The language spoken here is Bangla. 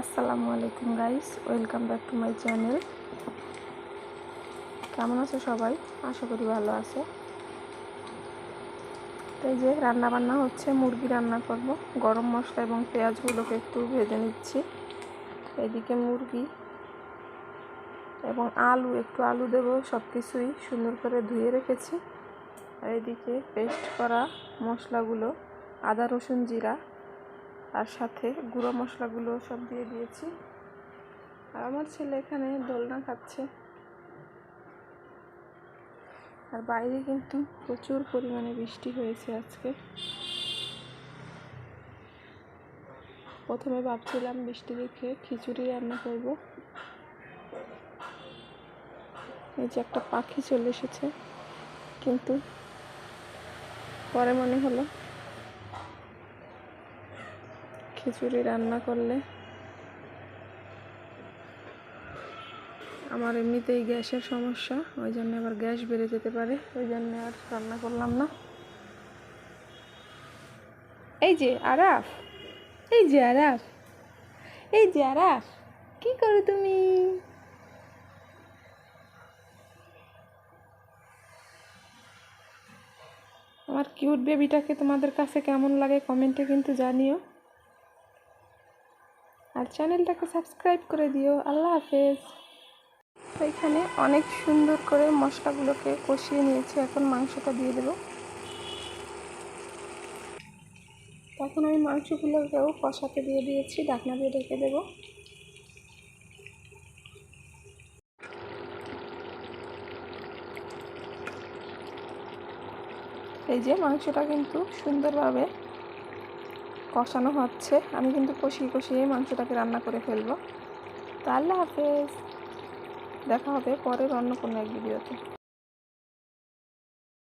আসসালামু আলাইকুম guys welcome back to my channel কেমন আছে সবাই? আশা করি ভালো আছে। তো এই যে রান্না বান্না হচ্ছে, মুরগি রান্না করব গরম মশলা এবং পেঁয়াজগুলোকে একটু ভেজে নিচ্ছি। এদিকে মুরগি এবং আলু, একটু আলু দেবো সব কিছুই সুন্দর করে ধুয়ে রেখেছি। আর এদিকে পেস্ট করা মশলাগুলো, আদা, রসুন, জিরা আর সাথে গুঁড়ো মশলাগুলো সব দিয়ে দিয়েছি। আর আমার ছেলে এখানে দোলনা খাচ্ছে। আর বাইরে কিন্তু প্রচুর পরিমাণে বৃষ্টি হয়েছে আজকে। প্রথমে ভাবছিলাম বৃষ্টি দেখে খিচুড়ি রান্না করব। এই যে একটা পাখি চলে এসেছে। কিন্তু পরে মনে হলো খিচুড়ি রান্না করলে? আমার এমনিতেই গ্যাসের সমস্যা, ওই জন্য আবার গ্যাস বেড়ে যেতে পারে, ওই জন্য আর রান্না করলাম না। এই যে আরাফ, এই যে আরাফ, এই যে আরাফ, কি করো তুমি? আমার কিউট বেবিটাকে তোমাদের কাছে কেমন লাগে কমেন্টে কিন্তু জানিও। আর চ্যানেলটাকে সাবস্ক্রাইব করে দিও। আল্লাহ হাফেজ। এখানে অনেক সুন্দর করে মশলাগুলোকে কষিয়ে নিয়েছি। এখন মাংসটা দিয়ে দেবো। তখন আমি মাংসগুলোকেও কষাতে দিয়ে দিয়েছি। ঢাকনা দিয়ে ঢেকে দেবো। এই যে মাংসটা কিন্তু সুন্দরভাবে কষানো হচ্ছে। আমি কিন্তু কষিয়ে কষিয়ে মাংসটাকে রান্না করে ফেলব। তো আল্লাহ হাফেজ, দেখা হবে পরের অন্য কোনো এক ভিডিওতে।